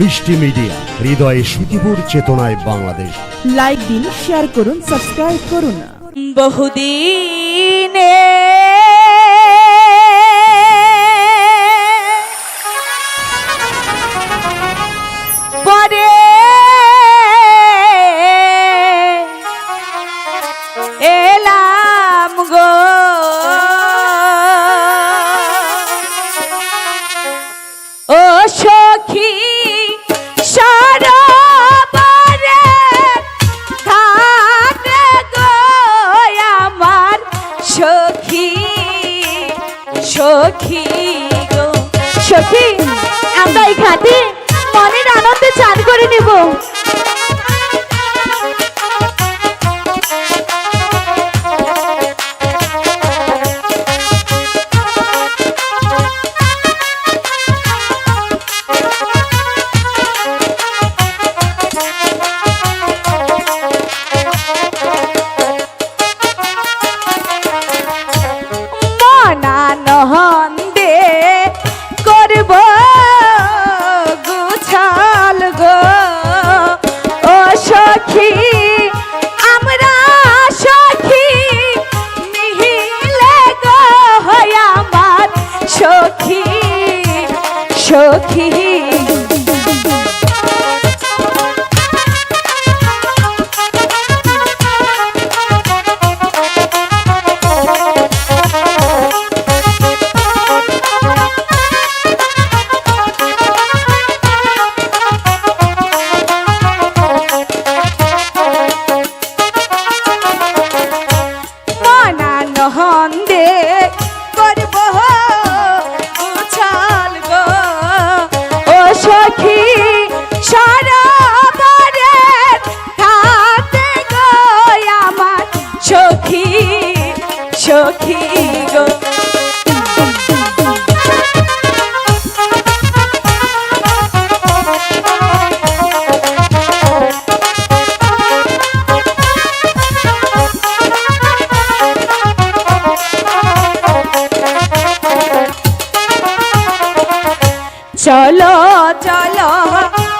মিষ্টি মিডিয়া হৃদয়ে সুখীপুর চেতনায় বাংলাদেশ। লাইক দিন শেয়ার করুন সাবস্ক্রাইব করুন। বহুদিনে পরে এলাম সখী সখী সখী গো। চলো চলো।